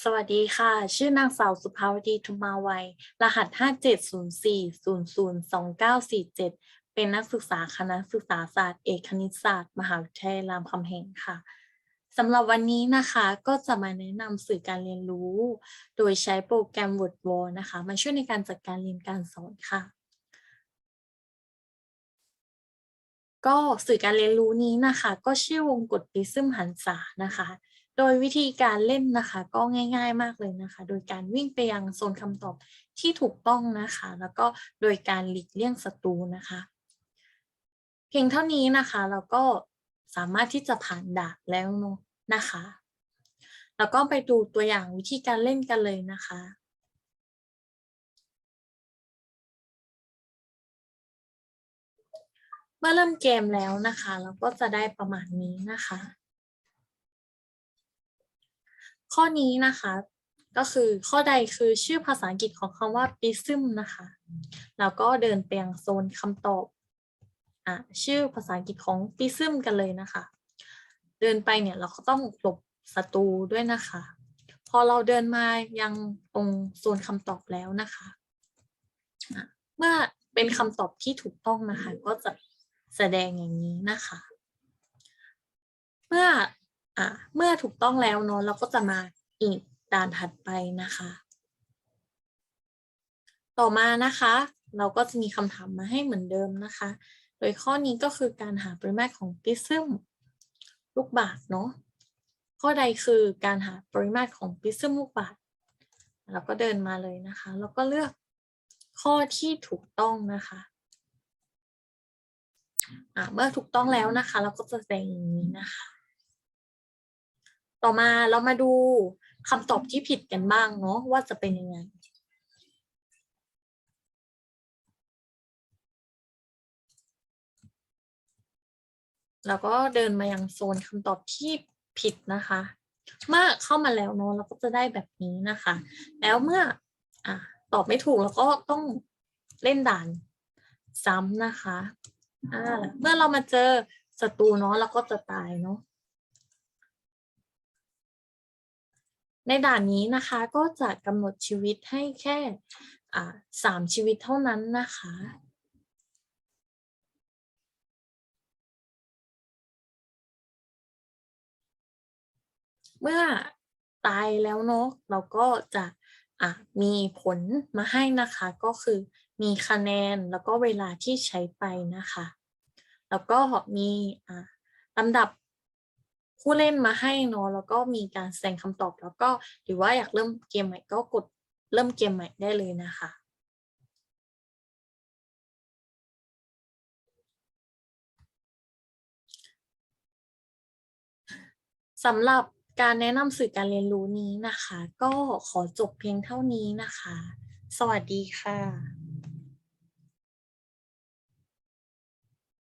สวัสดีค่ะ ชื่อนางสาวสุภาวดีทุมาวัย รหัส 5704002947 เป็นนักศึกษาคณะศึกษาศาสตร์เอกคณิตศาสตร์ มหาวิทยาลัยรามคำแหงค่ะสำหรับวันนี้นะคะก็จะมาแนะนำสื่อการเรียนรู้ โดยใช้โปรแกรม WordWall นะคะมาช่วยในการจัดการเรียนการสอนค่ะ ก็สื่อการเรียนรู้นี้นะคะ ก็ชื่อวงกฎปิซึมหันษานะคะ โดยวิธีการเล่นนะคะ ก็ง่าย ๆมากเลยนะคะ โดยการวิ่งไปยังโซนคำตอบที่ถูกต้องนะคะ แล้วก็โดยการหลีกเลี่ยงศัตรูนะคะ เพียงเท่านี้นะคะเราก็สามารถที่จะผ่านด่านแล้วนะคะ แล้วก็ไปดูตัวอย่างวิธีการเล่นกันเลยนะคะเมื่อเริ่มเกมแล้วนะคะ เราก็จะได้ประมาณนี้นะคะ ข้อนี้นะคะ ก็คือข้อใดคือชื่อภาษาอังกฤษของคำว่า prism นะคะ แล้วก็เดินไปยังโซนคำตอบอะชื่อภาษาอังกฤษของ prism กันเลยนะคะ เดินไปเนี่ยเราก็ต้องหลบศัตรูด้วยนะคะ พอเราเดินมายังตรงโซนคำตอบแล้วนะคะะเมื่อเป็นคำตอบที่ถูกต้องนะคะ ก็จะแสดงอย่างนี้นะคะ เมื่อ อะเมื่อถูกต้องแล้วเนาะเราก็จะมาอีกด่านถัดไปนะคะ ต่อมานะคะ เราก็จะมีคำถามมาให้เหมือนเดิมนะคะ โดยข้อนี้ก็คือการหาปริมาตรของปริซึมลูกบาศก์เนาะข้อใดคือการหาปริมาตรของปริซึมลูกบาศก์เราก็เดินมาเลยนะคะ แล้วก็เลือกข้อที่ถูกต้องนะคะะเมื่อถูกต้องแล้วนะคะ เราก็จะแสดงอย่างนี้นะคะ ต่อมาเรามาดูคำตอบที่ผิดกันบ้างเนาะว่าจะเป็นยังไง แล้วก็เดินมายังโซนคำตอบที่ผิดนะคะ เมื่อเข้ามาแล้วเนาะเราก็จะได้แบบนี้นะคะ แล้วเมื่ออตอบไม่ถูกเราก็ต้องเล่นด่านซ้ำนะคะ เมื่อเรามาเจอศัตรูเนาะเราก็จะตายเนาะ ในด่านนี้นะคะก็จะกำหนดชีวิตให้แค่สามชีวิตเท่านั้นนะคะ เมื่อตายแล้วเนาะเราก็จะะมีผลมาให้นะคะ ก็คือมีคะแนนแล้วก็เวลาที่ใช้ไปนะคะ แล้วก็มีลำดับ ผู้เล่นมาให้เนาะแล้วก็มีการแสดงคำตอบแล้วก็หรือว่าอยากเริ่มเกมใหม่ก็กดเริ่มเกมใหม่ได้เลยนะคะสำหรับการแนะนำสื่อการเรียนรู้นี้นะคะ ก็ขอจบเพียงเท่านี้นะคะ สวัสดีค่ะ